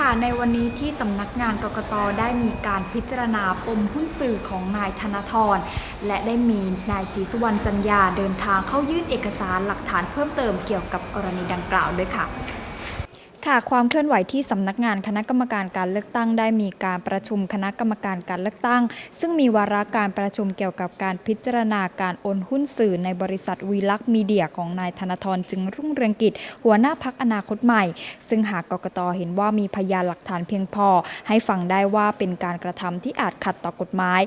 ค่ะ ในวันนี้ที่สำนักงานกกตได้มีการพิจารณาปมหุ้นสื่อของนายธนาธรและได้มีนายศรีสุวรรณจันยาเดินทางเข้ายื่นเอกสารหลักฐานเพิ่มเติมเกี่ยวกับกรณีดังกล่าวด้วยค่ะ ค่ะความเคลื่อนไหวที่สำนักงานคณะกรรมการการเลือกตั้งได้มีการประชุมคณะกรรมการการเลือกตั้ง ซึ่งมีวาระการประชุมเกี่ยวกับการพิจารณาการโอนหุ้นสื่อในบริษัทวีลักษ์มีเดียของนายธนาธรจึงรุ่งเรืองกิจ หัวหน้าพักอนาคตใหม่ ซึ่งหากกกตเห็นว่ามีพยานหลักฐานเพียงพอ ให้ฟังได้ว่าเป็นการกระทำที่อาจขัดต่อกฎหมาย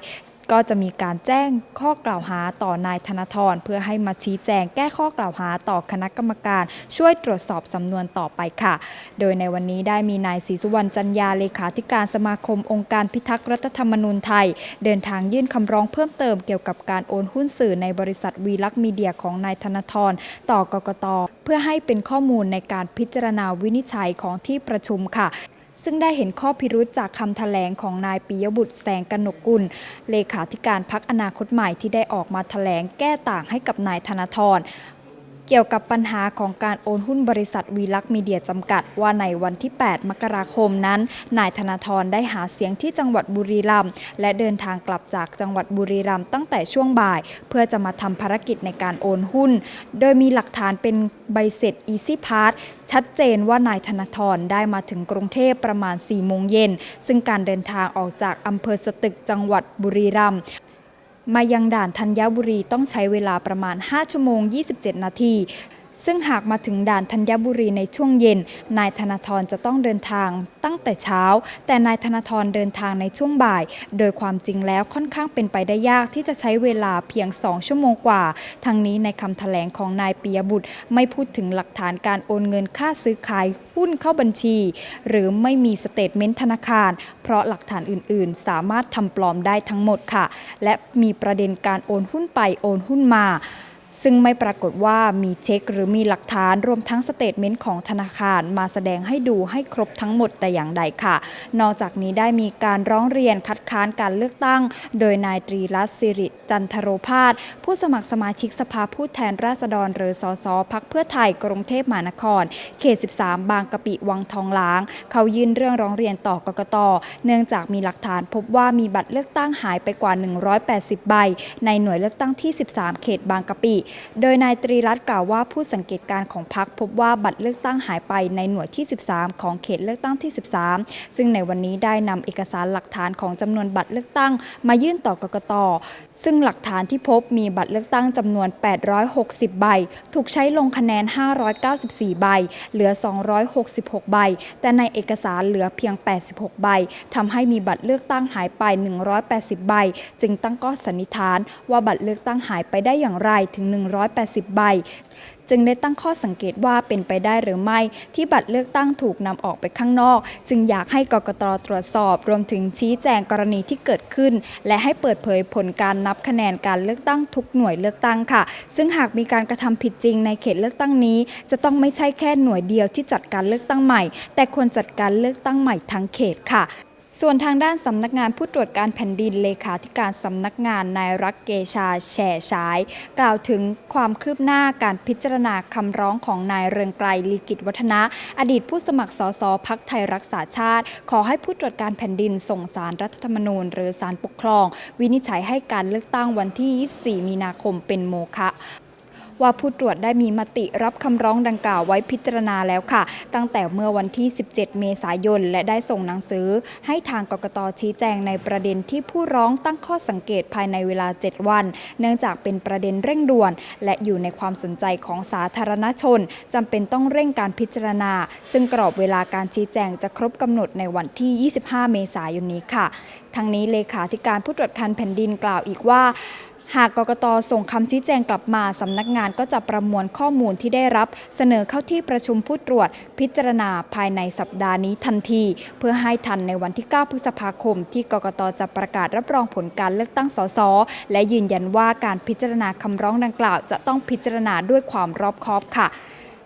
ก็จะมีการแจ้งข้อกล่าวหาต่อนายธนาธรเพื่อให้มาชี้แจงแก้ข้อกล่าวหาต่อคณะกรรมการช่วยตรวจสอบสำนวนต่อไปค่ะ โดยในวันนี้ได้มีนายศรีสุวรรณจันยาเลขาธิการสมาคมองค์การพิทักษ์รัฐธรรมนูญไทย เดินทางยื่นคำร้องเพิ่มเติมเกี่ยวกับการโอนหุ้นสื่อในบริษัทวีลักษ์มีเดียของนายธนาธรต่อกกตเพื่อให้เป็นข้อมูลในการพิจารณาวินิจฉัยของที่ประชุมค่ะ ซึ่งได้เห็นข้อพิรุธจากคำแถลงของนายปิยบุตรแสงกนกกุล เลขาธิการพักอนาคตใหม่ที่ได้ออกมาแถลงแก้ต่างให้กับนายธนาธร เกี่ยวกับปัญหาของการโอนหุ้นบริษัทวีลักษ์มีเดียจำกัด ว่าในวันที่ 8 มกราคมนั้น นายธนาธรได้หาเสียงที่จังหวัดบุรีรัมย์และเดินทางกลับจากจังหวัดบุรีรัมย์ตั้งแต่ช่วงบ่าย เพื่อจะมาทำภารกิจในการโอนหุ้น โดยมีหลักฐานเป็นใบเสร็จ Easy Pass ชัดเจนว่านายธนาธรได้มาถึงกรุงเทพประมาณ4โมงเย็นซึ่งการเดินทางออกจากอำเภอสตึกจังหวัดบุรีรัมย์ มายังด่านธัญบุรีต้องใช้เวลาประมาณ 5 ชั่วโมง 27 นาที ซึ่งหากมาถึงด่านธัญบุรีในช่วงเย็น นายธนาธรจะต้องเดินทางตั้งแต่เช้า แต่นายธนาธรเดินทางในช่วงบ่าย โดยความจริงแล้วค่อนข้างเป็นไปได้ยากที่จะใช้เวลาเพียง 2 ชั่วโมงกว่า ทั้งนี้ในคำแถลงของนายปิยบุตร ไม่พูดถึงหลักฐานการโอนเงินค่าซื้อขายหุ้นเข้าบัญชี หรือไม่มีสเตทเมนต์ธนาคาร เพราะหลักฐานอื่น ๆ สามารถทำปลอมได้ทั้งหมดค่ะ และมีประเด็นการโอนหุ้นไปโอนหุ้นมา ซึ่งไม่ปรากฏว่ามีเช็คหรือมีหลักฐานรวมทั้งสเตทเมนต์ของธนาคารมาแสดงให้ดูให้ครบทั้งหมดแต่อย่างใดค่ะ นอกจากนี้ได้มีการร้องเรียนคัดค้านการเลือกตั้ง โดยนายตรีรัตน์สิริจันทโรพาสผู้สมัครสมาชิกสภาผู้แทนราษฎรหรือสสพักเพื่อไทยกรุงเทพมหานคร เขต 13 บางกะปิวังทองหลาง เขายื่นเรื่องร้องเรียนต่อกกตเนื่องจากมีหลักฐานพบว่ามีบัตรเลือกตั้งหายไปกว่า 180 ใบ ในหน่วยเลือกตั้งที่ 13 เขตบางกะปิโดยนายตรีรัตน์กล่าวว่าผู้สังเกตการณ์ของพรรคพบว่าบัตรเลือกตั้งหายไปในหน่วยที่ 13 ของเขตเลือกตั้งที่ 13 ซึ่งในวันนี้ได้นำเอกสารหลักฐานของจำนวนบัตรเลือกตั้ง มายื่นต่อกกตซึ่งหลักฐานที่พบมีบัตรเลือกตั้งจำนวน 860 ใบ ถูกใช้ลงคะแนน 594 ใบ เหลือ 266 ใบ แต่ในเอกสารเหลือเพียง 86 ใบทำให้มีบัตรเลือกตั้งหายไป 180 ใบ จึงตั้งข้อสันนิษฐานว่าบัตรเลือกตั้งหายไปได้อย่างไรถึง180 ใบ จึงได้ตั้งข้อสังเกตว่าเป็นไปได้หรือไม่ ที่บัตรเลือกตั้งถูกนำออกไปข้างนอก จึงอยากให้กกตตรวจสอบ รวมถึงชี้แจงกรณีที่เกิดขึ้น และให้เปิดเผยผลการนับคะแนนการเลือกตั้งทุกหน่วยเลือกตั้งค่ะ ซึ่งหากมีการกระทำผิดจริงในเขตเลือกตั้งนี้ จะต้องไม่ใช่แค่หน่วยเดียวที่จัดการเลือกตั้งใหม่ แต่ควรจัดการเลือกตั้งใหม่ทั้งเขตค่ะ ส่วนทางด้านสำนักงานผู้ตรวจการแผ่นดินเลขาธิการสำนักงานนายรักเกชาแฉฉาย กล่าวถึงความคืบหน้าการพิจารณาคำร้องของนายเรืองไกลลีกิจวัฒนะ อดีตผู้สมัครสสพักไทยรักษาชาติ ขอให้ผู้ตรวจการแผ่นดินส่งสารรัฐธรรมนูญ หรือสารปกครอง วินิจฉัยให้การเลือกตั้งวันที่ 24 มีนาคมเป็นโมฆะ ว่าผู้ตรวจได้มีมติรับคำร้องดังกล่าวไว้พิจารณาแล้วค่ะ ตั้งแต่เมื่อวันที่ 17 เมษายน และได้ส่งหนังสือ ให้ทางกกตชี้แจงในประเด็นที่ผู้ร้องตั้งข้อสังเกตภายในเวลา 7 วัน เนื่องจากเป็นประเด็นเร่งด่วน และอยู่ในความสนใจของสาธารณชนจำเป็นต้องเร่งการพิจารณา ซึ่งกรอบเวลาการชี้แจงจะครบกำหนดในวันที่ 25 เมษายนนี้ค่ะ ทั้งนี้เลขาธิการผู้ตรวจการแผ่นดินกล่าวอีกว่า หากกกตส่งคำชี้แจงกลับมาสำนักงานก็จะประมวลข้อมูลที่ได้รับ เสนอเข้าที่ประชุมผู้ตรวจ พิจารณาภายในสัปดาห์นี้ทันที เพื่อให้ทันในวันที่ 9 พฤษภาคม ที่กกตจะประกาศรับรองผลการเลือกตั้งสสและยืนยันว่าการพิจารณาคำร้องดังกล่าว จะต้องพิจารณาด้วยความรอบคอบค่ะ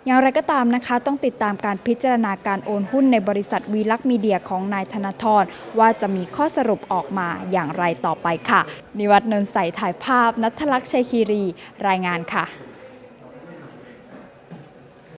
อย่างไรก็ตามนะคะ ต้องติดตามการพิจารณาการโอนหุ้นในบริษัทวีลักษ์มีเดียของนายธนาธรว่าจะมีข้อสรุปออกมาอย่างไรต่อไปค่ะ นิวัฒน์นนท์ใสถ่ายภาพนัทลักษ์ชัยคีรี รายงานค่ะ